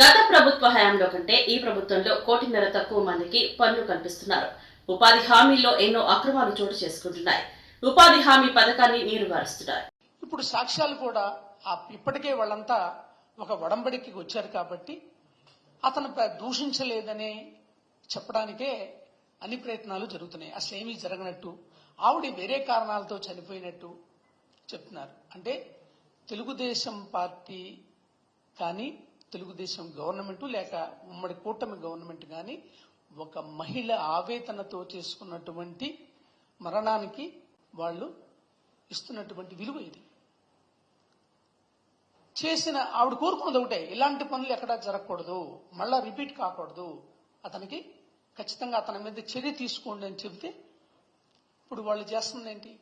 గత ప్రభుత్వ హయాంలో కంటే ఈ ప్రభుత్వంలో కోటిన్నర తక్కువ మందికి పనులు కల్పిస్తున్నారు. ఉపాధి హామీల్లో ఎన్నో అక్రమాలు చోటు చేసుకుంటున్నాయి. ఉపాధి హామీ పథకాన్ని నీరుగారుస్తున్నారు ఇప్పుడు సాక్ష్యాలు కూడా ఇప్పటికే వాళ్ళంతా ఒక వడంబడికి వచ్చారు కాబట్టి అతను దూషించలేదని చెప్పడానికే అన్ని ప్రయత్నాలు జరుగుతున్నాయి. అసలు ఏమీ జరగనట్టు ఆవిడ వేరే కారణాలతో చనిపోయినట్టు చెప్తున్నారు. అంటే తెలుగుదేశం పార్టీ కానీ తెలుగుదేశం గవర్నమెంట్ లేక ఉమ్మడి కూటమి గవర్నమెంట్ కానీ ఒక మహిళ ఆవేదనతో చేసుకున్నటువంటి మరణానికి వాళ్ళు ఇస్తున్నటువంటి విలువ ఇది. చేసిన ఆవిడ కోరుకున్నది ఒకటే ఇలాంటి పనులు ఎక్కడా జరగకూడదు మళ్ళా రిపీట్ కాకూడదు. అతనికి ఖచ్చితంగా అతని మీద చర్య తీసుకోండి అని చెబితే ఇప్పుడు వాళ్ళు చేస్తుంది ఏంటి?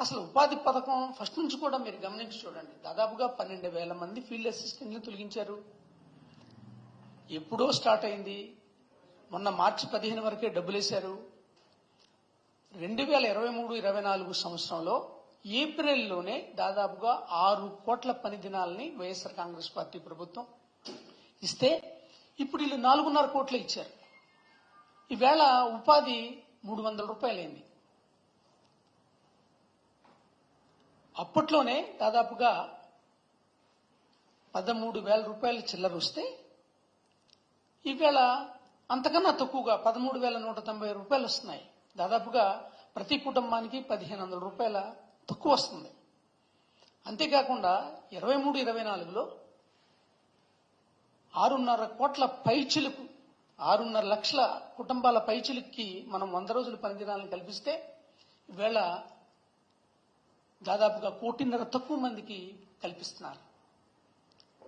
అసలు ఉపాధి పథకం ఫస్ట్ నుంచి కూడా మీరు గమనించి చూడండి. దాదాపుగా పన్నెండు వేల మంది ఫీల్డ్ అసిస్టెంట్లు తొలగించారు. ఎప్పుడో స్టార్ట్ అయింది. మొన్న మార్చి పదిహేను వరకే డబ్బులు వేశారు రెండు వేల ఇరవై మూడు ఇరవై నాలుగు సంవత్సరంలో ఏప్రిల్లోనే దాదాపుగా ఆరు కోట్ల పని దినాలని వైఎస్ఆర్ కాంగ్రెస్ పార్టీ ప్రభుత్వం ఇస్తే ఇప్పుడు వీళ్ళు నాలుగున్నర కోట్లు ఇచ్చారు. ఈవేళ ఉపాధి మూడు వందల రూపాయలైంది. అప్పట్లోనే దాదాపుగా పదమూడు వేల రూపాయలు చిల్లర వస్తే ఈవేళ అంతకన్నా తక్కువగా పదమూడు వేల నూట తొంభై రూపాయలు వస్తున్నాయి. దాదాపుగా ప్రతి కుటుంబానికి పదిహేను వందల రూపాయల తక్కువ వస్తుంది. అంతేకాకుండా ఇరవై మూడు ఇరవై నాలుగులో ఆరున్నర కోట్ల పైచిలుకు ఆరున్నర లక్షల కుటుంబాల పైచిలుకి మనం వంద రోజుల పనిదినాలను కల్పిస్తే ఈవేళ దాదాపుగా కోటిన్నర తక్కువ మందికి కల్పిస్తున్నారు.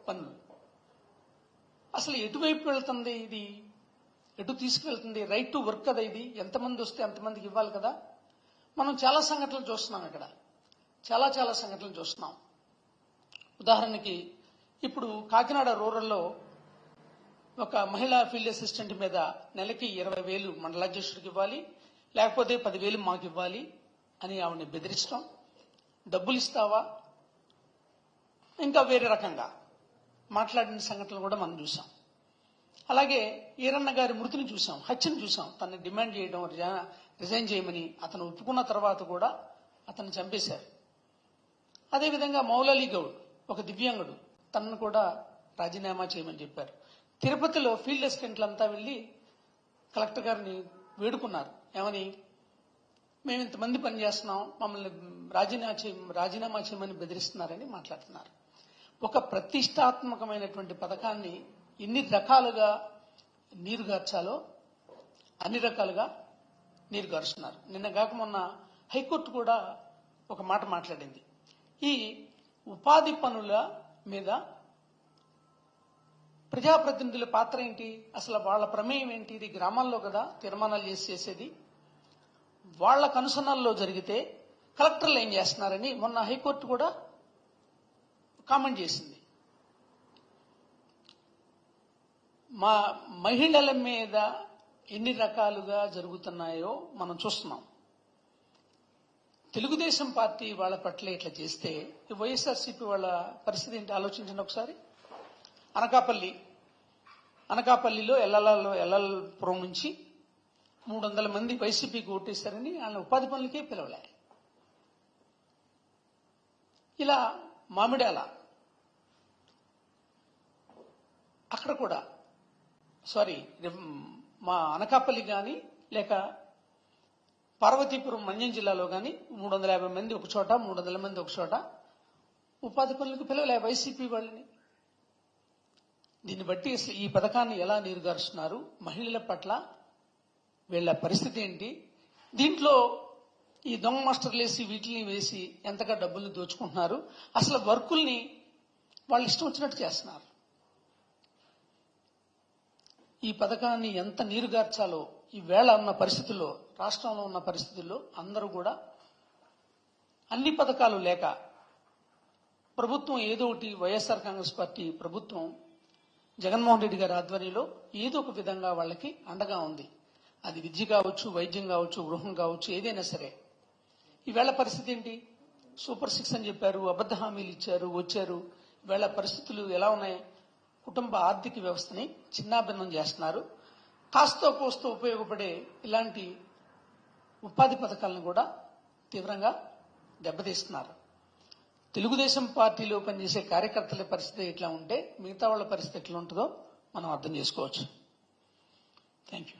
పనులు అసలు ఎటువైపు వెళ్తుంది ఇది? ఎటు తీసుకువెళ్తుంది? రైట్ టు వర్క్ కదా ఇది? ఎంతమంది వస్తే అంతమందికి ఇవ్వాలి కదా? మనం చాలా సంఘటనలు చూస్తున్నాం ఇక్కడ. చాలా చాలా సంఘటనలు చూస్తున్నాం. ఉదాహరణకి ఇప్పుడు కాకినాడ రూరల్లో ఒక మహిళా ఫీల్డ్ అసిస్టెంట్ మీద నెలకి ఇరవై వేలు మండలాధ్యక్షుడికి ఇవ్వాలి లేకపోతే పదివేలు మాకు ఇవ్వాలి అని ఆవిడని బెదిరించడం డబ్బులు ఇస్తావా ఇంకా వేరే రకంగా మాట్లాడిన సంఘటనలు కూడా మనం చూసాం. అలాగే ఈరన్న గారి మృతిని చూసాం హత్యను చూసాం. తనని డిమాండ్ చేయడం రిజైన్ చేయమని అతను ఒప్పుకున్న తర్వాత కూడా అతన్ని చంపేశారు. అదేవిధంగా మౌలాలీ గౌడ్ ఒక దివ్యాంగుడు తనను కూడా రాజీనామా చేయమని చెప్పారు. తిరుపతిలో ఫీల్డ్ అసిస్టెంట్లంతా వెళ్ళి కలెక్టర్ గారిని వేడుకున్నారు. ఏమని? మేము ఇంతమంది పనిచేస్తున్నాం మమ్మల్ని రాజీనామా చేయ రాజీనామా చేయమని బెదిరిస్తున్నారని మాట్లాడుతున్నారు. ఒక ప్రతిష్టాత్మకమైనటువంటి పథకాన్ని ఎన్ని రకాలుగా నీరు గార్చాలో అన్ని రకాలుగా నీరుగారుస్తున్నారు నిన్న కాక మొన్న హైకోర్టు కూడా ఒక మాట మాట్లాడింది. ఈ ఉపాధి పనుల మీద ప్రజాప్రతినిధుల పాత్ర ఏంటి? అసలు వాళ్ళ ప్రమేయం ఏంటి? ఇది గ్రామాల్లో కదా తీర్మానాలు చేసి చేసేది. వాళ్ళ కనుసన్నల్లో జరిగితే కలెక్టర్లు ఏం చేస్తున్నారని మొన్న హైకోర్టు కూడా కామెంట్ చేసింది. మా మహిళల మీద ఎన్ని రకాలుగా జరుగుతున్నాయో మనం చూస్తున్నాం. తెలుగుదేశం పార్టీ వాళ్ళ పట్ల ఇట్లా చేస్తే వైఎస్ఆర్సీపీ వాళ్ళ పరిస్థితి ఏంటి? ఆలోచించండి ఒకసారి. అనకాపల్లి. అనకాపల్లిలో ఎల్లలలో ఎల్లపురం నుంచి మూడు వందల మంది వైసీపీకి ఓటేశారని వాళ్ళని ఉపాధి పనులకే పిలవలే. ఇలా మామిడాల అక్కడ కూడా సారీ మా అనకాపల్లి కానీ లేక పార్వతీపురం మన్యం జిల్లాలో కానీ మూడు వందల యాభై మంది ఒక చోట మూడు వందల మంది ఒక చోట ఉపాధి పనులకు పిలవలే వైసీపీ వాళ్ళని. దీన్ని బట్టి అసలు ఈ పథకాన్ని ఎలా నీరుగారుస్తున్నారు? మహిళల పట్ల వీళ్ళ పరిస్థితి ఏంటి? దీంట్లో ఈ దొంగ మాస్టర్లు వేసి వీటిని వేసి ఎంతగా డబ్బులు దోచుకుంటున్నారు? అసలు వర్కుల్ని వాళ్ళు ఇష్టం వచ్చినట్టు చేస్తున్నారు. ఈ పథకాన్ని ఎంత నీరుగార్చాలో ఈ వేళ ఉన్న పరిస్థితుల్లో రాష్ట్రంలో ఉన్న పరిస్థితుల్లో అందరూ కూడా అన్ని పథకాలు లేక ప్రభుత్వం ఏదో ఒకటి వైఎస్ఆర్ కాంగ్రెస్ పార్టీ ప్రభుత్వం జగన్మోహన్ రెడ్డి గారి ఆధ్వర్యంలో ఏదో ఒక విధంగా వాళ్ళకి అండగా ఉంది. అది విద్య కావచ్చు వైద్యం కావచ్చు గృహం కావచ్చు ఏదైనా సరే. ఈవేళ పరిస్థితి ఏంటి? సూపర్ సిక్స్ అని చెప్పారు అబద్ధ హామీలు ఇచ్చారు వచ్చారు. ఈవేళ పరిస్థితులు ఎలా ఉన్నాయి? కుటుంబ ఆర్థిక వ్యవస్థని చిన్నాభిన్నం చేస్తున్నారు. కాస్తో కోస్త ఉపయోగపడే ఇలాంటి ఉపాధి పథకాలను కూడా తీవ్రంగా దెబ్బతీస్తున్నారు. తెలుగుదేశం పార్టీలో పనిచేసే కార్యకర్తల పరిస్థితి ఎట్లా ఉంటే మిగతా వాళ్ళ పరిస్థితి ఎట్లా ఉంటుందో మనం అర్థం చేసుకోవచ్చు. Thank you